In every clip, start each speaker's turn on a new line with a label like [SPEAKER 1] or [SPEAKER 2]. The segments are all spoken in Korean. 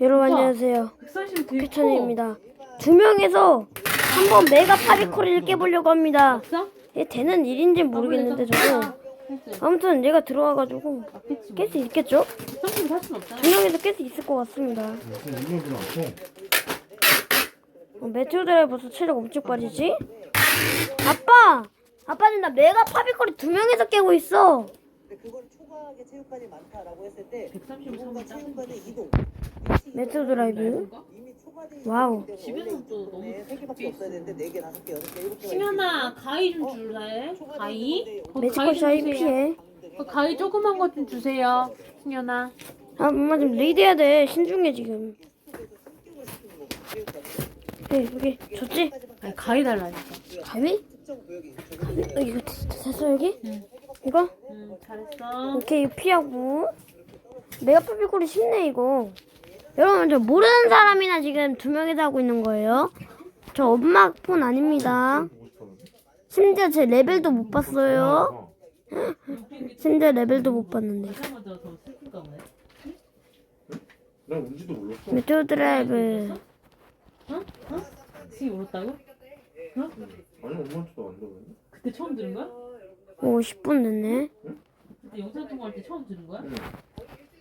[SPEAKER 1] 여러분. 안녕하세요.
[SPEAKER 2] 140 되게 커.
[SPEAKER 1] 캐천입니다. 두 명에서 한번 메가 파비코리를 깨보려고 합니다. 얘 되는 일인지 모르겠는데 저도
[SPEAKER 2] 했지.
[SPEAKER 1] 아무튼 얘가 들어와가지고
[SPEAKER 2] 맞겠지.
[SPEAKER 1] 깰수 있겠죠?
[SPEAKER 2] 130 살순 없잖아.
[SPEAKER 1] 두 명에서 깰 수 있을 것 같습니다. 어, 메테오 드라이버서 체력 엄청 빠지지? 아빠! 아빠는 나 메가 파비코리 두 명에서 깨고 있어.
[SPEAKER 3] 근데 그걸 초과하게 체육관이 많다라고 했을 때
[SPEAKER 2] 130
[SPEAKER 3] 뭔가
[SPEAKER 2] 살순
[SPEAKER 3] 체육관의 이동
[SPEAKER 1] 메테오 드라이브. 와우.
[SPEAKER 2] 집에서 또 너무
[SPEAKER 3] 원래 세 개밖에 없어야 되는데 네 개, 다섯 개, 여섯 개, 일곱 개.
[SPEAKER 2] 승현아 가위 좀 줄래? 가위? 어,
[SPEAKER 1] 매지컬
[SPEAKER 2] 가위 좀
[SPEAKER 1] 샤이
[SPEAKER 2] 주세요.
[SPEAKER 1] 피해.
[SPEAKER 2] 어, 가위 조그만 거좀 주세요. 승현아.
[SPEAKER 1] 아, 엄마 지금 리드해야 돼. 신중해 지금. 네, 여기 줬지?
[SPEAKER 2] 아니 가위 달라니까.
[SPEAKER 1] 가위? 가위? 어, 이거 됐어 여기?
[SPEAKER 2] 응.
[SPEAKER 1] 이거?
[SPEAKER 2] 응 잘했어.
[SPEAKER 1] 오케이 피하고 메가 파비코리 쉽네 이거 여러분 저 모르는 사람이나 지금 두 명이서 하고 있는 거예요 저 엄마 폰 아닙니다 심지어 제 레벨도 못 봤어요 심지어 레벨도 못 봤는데 메테오 드라이브
[SPEAKER 2] 어? 어? 지금 울었다고? 어?
[SPEAKER 4] 아니 엄마한테도 안 들었는데
[SPEAKER 2] 그때 처음 들은 거야?
[SPEAKER 1] 오 10분 됐네
[SPEAKER 2] 그때 영상 통화할 때 처음 들은 거야?
[SPEAKER 4] 응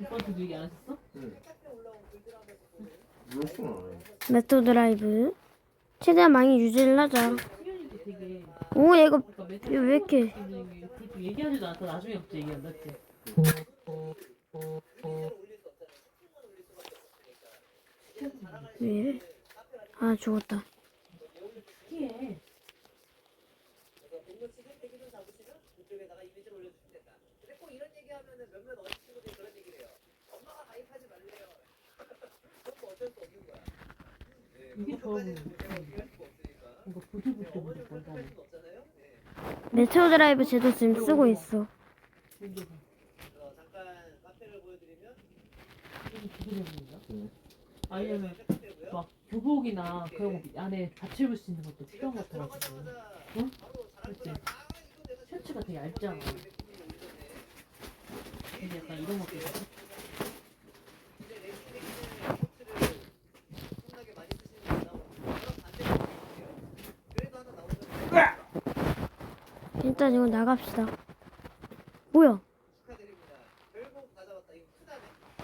[SPEAKER 2] 오빠한테도 얘기 안 했었어?
[SPEAKER 4] 응.
[SPEAKER 1] 메테오 드라이브 최대한 많이 유지를 하자 오 얘가
[SPEAKER 2] 그러니까 매트
[SPEAKER 1] 이거 왜 이렇게
[SPEAKER 2] 얘기하지도 않다 나중에 갑자기 얘기한다 그치?
[SPEAKER 1] 왜 이래? 아 죽었다
[SPEAKER 2] 피해
[SPEAKER 3] 그쪽에다가 이미지를 올려주시면 된다. 근데 꼭 이런 얘기하면은 몇몇 어린 친구들이 그런 얘기를 해요. 엄마가 가입하지 말래요.
[SPEAKER 2] 이게 부들부들
[SPEAKER 3] 없잖아요. 네.
[SPEAKER 1] 메테오 드라이브 제도 지금 쓰고 있어?
[SPEAKER 2] 아니면 막 교복이나 그런 거 안에 받쳐입을 수 있는 것도 필요한 것 같아가지고 응? 그치? 셔츠가 되게 얇잖아 근데 약간 이런 것도 있어
[SPEAKER 3] 엄청나게 많이 쓰시는 분 나오고 저랑 반대로 그래도 하나 나오면
[SPEAKER 1] 일단 이거 나갑시다 뭐야.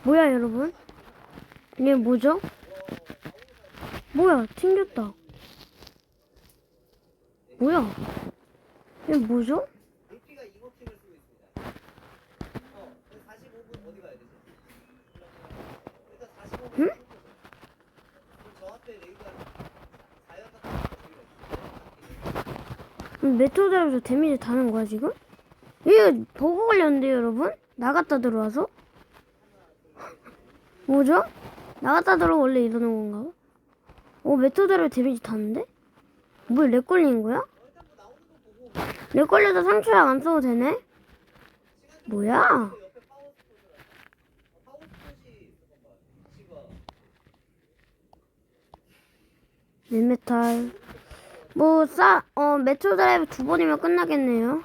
[SPEAKER 1] 뭐야 여러분? 이게 뭐죠? 뭐야 튕겼다 뭐야 이게 뭐죠?
[SPEAKER 3] 물
[SPEAKER 1] 메토드라면서 데미지 다는 거야 지금? 이게 버그 걸렸는데 여러분? 나갔다 들어와서? 뭐죠? 나갔다 들어 원래 이러는 건가 봐? 오 메토드라면 데미지 다는데? 뭐렉 걸린 거야? 렉 걸려도 상처약 안 써도 되네? 뭐야? 멜메탈 뭐 싸, 어 메트로 드라이브 두 번이면 끝나겠네요.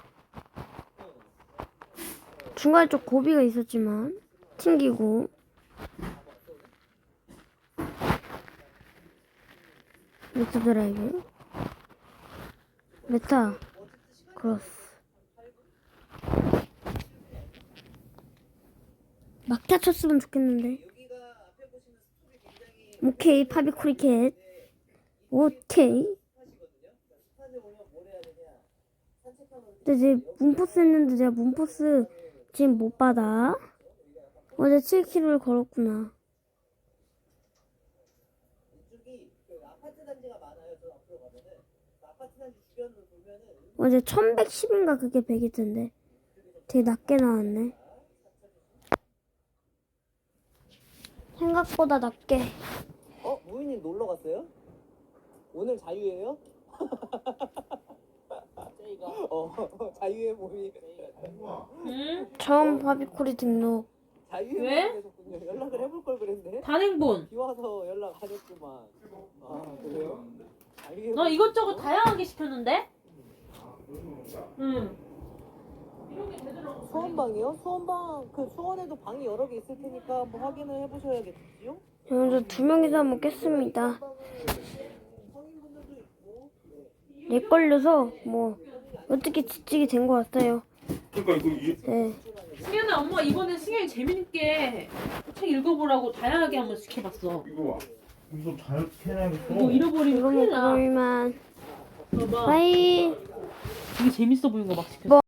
[SPEAKER 1] 중간에 좀 고비가 있었지만 튕기고. 메트 드라이브. 메타. 크로스. 막타 쳤으면 좋겠는데. 오케이 파비쿠리켓 오케이
[SPEAKER 3] 습하시거든요. 습한데 오면 뭘 해야 되냐? 산책하면
[SPEAKER 1] 근데 제 문포스 했는데 제가 문포스 지금 못 받아. 어제 7km를 걸었구나. 어제 1110인가 그게 100일 텐데. 되게 낮게 나왔네. 생각보다 낮게.
[SPEAKER 3] 어? 무인님 놀러 갔어요? 오늘 자유예요? 어 자유의 몸이
[SPEAKER 2] 응?
[SPEAKER 1] 처음 바비코리 등록.
[SPEAKER 3] 자유의
[SPEAKER 2] 왜?
[SPEAKER 3] 몸이 되셨군요. 연락을 해볼 걸 그랬네.
[SPEAKER 2] 단행본
[SPEAKER 3] 비 와서 연락 안 했구만. 아 그래요? 자유의
[SPEAKER 2] 너
[SPEAKER 3] 몸.
[SPEAKER 2] 이것저것 다양하게 시켰는데? 응
[SPEAKER 3] 수원방이요? 수원방 그 수원에도 방이 여러 개 있을 테니까 한번 확인을 해보셔야겠지요?
[SPEAKER 1] 저 먼저 두 명이서 한번 깼습니다. 렉 걸려서 뭐 어떻게 지치게 된 것 같아요.
[SPEAKER 4] 그러니까 이거 이
[SPEAKER 1] 네.
[SPEAKER 2] 승현아 엄마 이번에 승현이 재밌게 책 읽어보라고 다양하게 한번 시켜봤어.
[SPEAKER 4] 이거 와. 이거 잘 해놔야겠어.
[SPEAKER 2] 이거 잃어버리면
[SPEAKER 1] 이거
[SPEAKER 2] 큰일 나.
[SPEAKER 1] 먹으면
[SPEAKER 2] 봐봐.
[SPEAKER 1] 바이.
[SPEAKER 2] 되게 재밌어 보이는 거 막 시켰어.
[SPEAKER 1] 뭐?